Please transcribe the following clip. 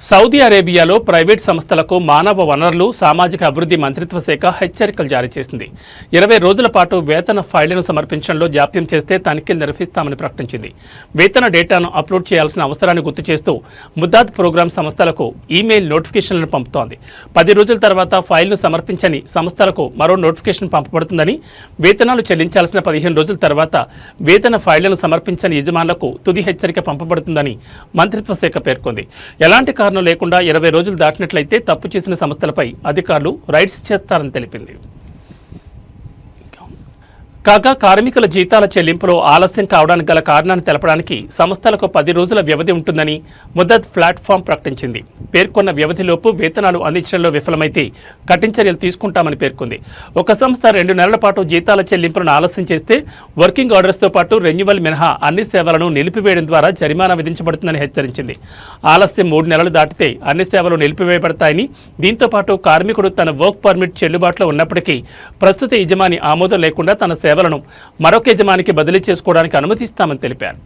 Saudi అరేబియాలో private సంస్థలకు మానవ వనరులు సామాజిక అభివృద్ధి మంత్రిత్వ శాఖ హెచ్చరికలు జారీ చేసింది. ఇరవై రోజుల పాటు వేతన ఫైళ్ళను సమర్పించడంలో జాప్యం చేస్తే తనిఖీలు నిర్వహిస్తామని ప్రకటించింది. వేతన డేటాను అప్లోడ్ చేయాల్సిన అవసరాన్ని గుర్తు చేస్తూ ముద్దాద్ ప్రోగ్రాం సంస్థలకు ఈమెయిల్ నోటిఫికేషన్లను పంపుతోంది. పది రోజుల తర్వాత ఫైల్ను సమర్పించని సంస్థలకు మరో నోటిఫికేషన్ పంపబడుతుందని వేతనాలు చెల్లించాల్సిన పదిహేను రోజుల తర్వాత వేతన ఫైళ్ళను సమర్పించని యజమానులకు తుది హెచ్చరిక పంపబడుతుందని మంత్రిత్వ శాఖ పేర్కొంది. ఎలాంటి కారణం లేకుండా ఇరవై రోజులు దాటినట్లయితే తప్పు చేసిన సంస్థలపై అధికారులు రైడ్స్ చేస్తారని తెలిపింది. కాగా కార్మికుల జీతాల చెల్లింపులో ఆలస్యం కావడానికి గల కారణాన్ని తెలపడానికి సంస్థలకు పది రోజుల వ్యవధి ఉంటుందని ముద్దత్ ప్లాట్ఫామ్ ప్రకటించింది. పేర్కొన్న వ్యవధిలోపు వేతనాలు అందించడంలో విఫలమైతే కఠిన చర్యలు తీసుకుంటామని పేర్కొంది. ఒక సంస్థ రెండు నెలల పాటు జీతాల చెల్లింపులను ఆలస్యం చేస్తే వర్కింగ్ ఆర్డర్స్తో పాటు రెన్యువల్ మినహా అన్ని సేవలను నిలిపివేయడం ద్వారా జరిమానా విధించబడుతుందని హెచ్చరించింది. ఆలస్యం మూడు నెలలు దాటితే అన్ని సేవలు నిలిపివేయబడతాయని దీంతో పాటు కార్మికుడు తన వర్క్ పర్మిట్ చెల్లుబాటులో ఉన్నప్పటికీ ప్రస్తుత యజమాని ఆమోదం లేకుండా తన సేవలను మరొక యజమానికి బదిలీ చేసుకోవడానికి అనుమతిస్తామని తెలిపారు.